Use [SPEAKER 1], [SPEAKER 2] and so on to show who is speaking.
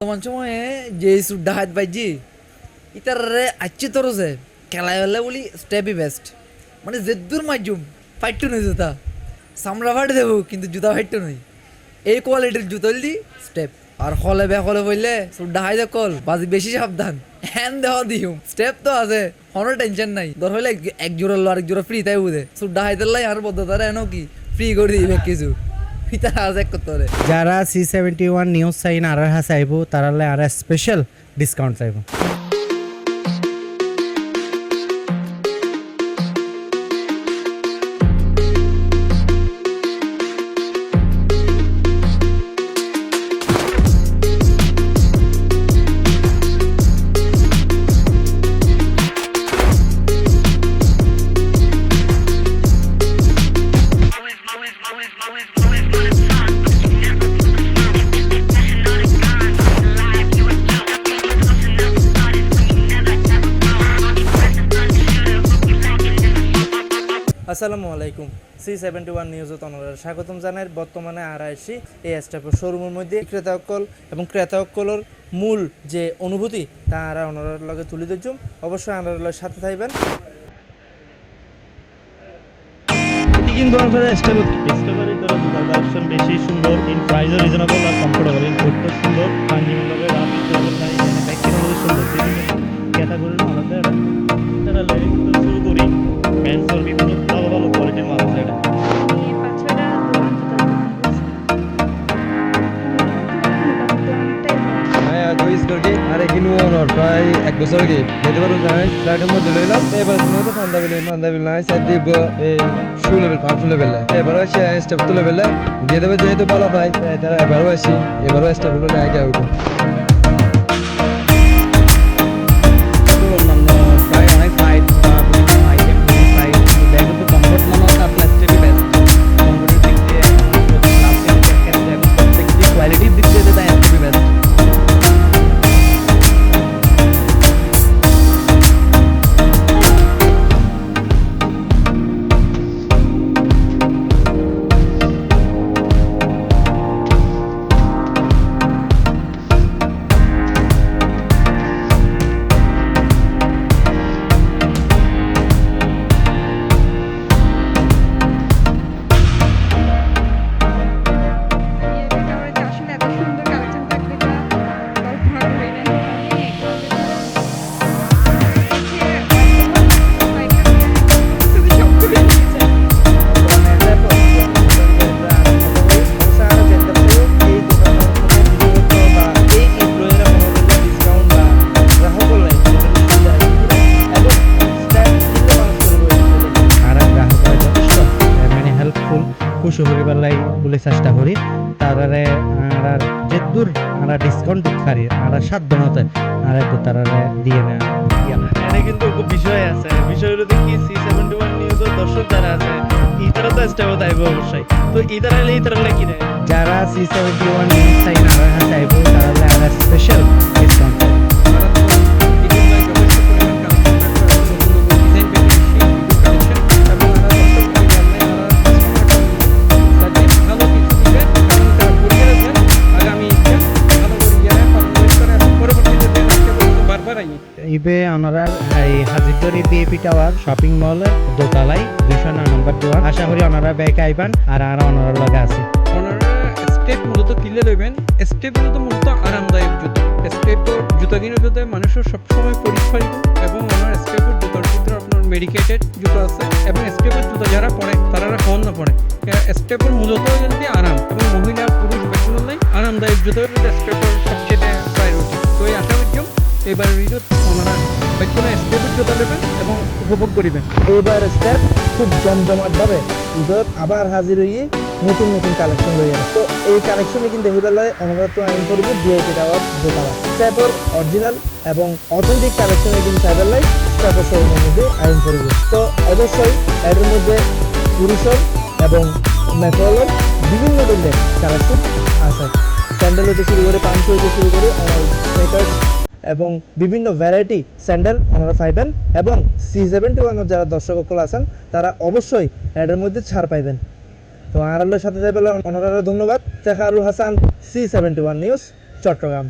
[SPEAKER 1] সময়ে যে সুড্ডা হাত বাইজি ইতার আচ্ছি তোর যে খেলায় হলে বলি স্টেপই বেস্ট মানে জেদ্দুর মাইজুম ফাইটু নই জুতা সামরা ফাইট দেবো কিন্তু জুতা ফাইটু নই এই কোয়ালিটির জুতল দি স্টেপ আর হলে বে হলে বললে সুড্ডা হাই কল বাজি বেশি সাবধান হ্যান দেওয়া দিও স্টেপ তো আছে কোনো টেনশন নাই ধর হলে এক জোড়া লো আরেক জোড়া ফ্রি তাই বুঝে সুড্ডা হাইতে লাই আর বদ্ধতারা এনো কি ফ্রি করে দিবে কিছু
[SPEAKER 2] যারা সি সেভেন্টি ওয়ান নিউজ চাই না, আর হাসে আইব, তারালে আর স্পেশাল ডিসকাউন্ট চাইব। আসসালামু আলাইকুম। সি সেভেন্টি ওয়ান নিউজত অনরা স্বাগতম জানাই। বর্তমানে আর আইসি এই স্টাফের শোরুমের মধ্যে ক্রেতা অকল এবং ক্রেতা অকলর মূল যে অনুভূতি, তা আর অনরার লগে তুলে ধরছুম অবশ্যই আনার সাথে থাকবেন।
[SPEAKER 3] কিন্তু আপনারা স্টেবল ডিসকভারি জুতার কালেকশন বেশি সুন্দর ইন প্রাইসও রিজনেবল আর কমফোর্টেবল ইন ঘুরতে সুন্দর
[SPEAKER 4] প্রায় এক বছর আগে যেতে পারব জানাই ফ্লাইটের মধ্যে লইলাম এবার মনে হতো পান্ডা বিলে পান্ডা বিল নাই স্যার দিব এই শু লেভেল পাঁচ লেভেল এবার সে স্টেপ তুলে লেভেল দিয়ে দেবে যেহেতু ভালো পাই তারা এবারও আসি, এবারও স্টেপ না আগে উঠো
[SPEAKER 2] খুশি করিবার বলে চেষ্টা করি। তারারে আর যে দূর আমরা ডিসকাউন্ট পারি আমরা সাধ্য মতে আর একটু তারারে দিয়ে না
[SPEAKER 3] এখানে কিন্তু খুব বিষয় আছে। বিষয় হলো কি সি সেভেন্টি ওয়ান নিউজের দর্শক যারা আছে ইতারা তো স্টেবল থাকবে অবশ্যই। তো ইতারা এলে ইতারা কি দেয়
[SPEAKER 2] যারা সি সেভেন্টি ওয়ান নিউজ চাইন আর হা চাইব আর স্পেশাল ডিসকাউন্ট ইবে ওনারা এই হাজিরদরি বিএপি টাওয়ার শপিং মল দোতলায় দুশো নয় নম্বর দোয়ার। আশা করি ওনারা ব্যাগ আইবান আর আর ওনারা লগে আছে।
[SPEAKER 5] স্টেপ মূলত কিনলে লইবেন স্টেপ মূলত মূলত আরামদায়ক জুতো। স্টেপর জুতা কিনে জুতো মানুষের সবসময় পরীক্ষা এবং ওনার স্টেপের জুতার ভিতরে আপনার মেডিকেটেড জুতো আছে এবং স্টেপের জুতো যারা পরে তারা হন না পড়ে স্টেপের মূলত আরাম। এবং মহিলা, পুরুষ নাই আরামদায়ক জুতো এবার ভিডিও ওনারা বেতন স্টেপের জুতো নেবেন এবং উপভোগ করিবেন।
[SPEAKER 6] এবার স্টেপ খুব জমজমাট ভাবে ঈদত আবার হাজির হয়ে নতুন নতুন কালেকশন লই তো এই কালেকশনে কিন্তু দেখি পেলে অনুরোধ আইন করব ডিএপি টাওয়ার দোতলা স্টেপর অরিজিনাল এবং অথেন্টিক কালেকশনে কিন্তু চাইবার লাই স্টেপর শোরুমের মধ্যে আইন করব তো অবশ্যই এর মধ্যে পুরুষের এবং মেকলের বিভিন্ন ধরনের কালেকশন আছে। স্যান্ডেল হতে শুরু করে পাঞ্চ হতে শুরু করে আমার এবং বিভিন্ন ভ্যারাইটি স্যান্ডেল ওনারা পাইবেন এবং সি সেভেন্টি ওয়ানের যারা দর্শক সকল আছেন, তারা অবশ্যই এটার মধ্যে ছাড় পাইবেন। তো আর সাথে যাই বলে ওনারা ধন্যবাদ। Shekharul Hasan C seventy one news Chattogram.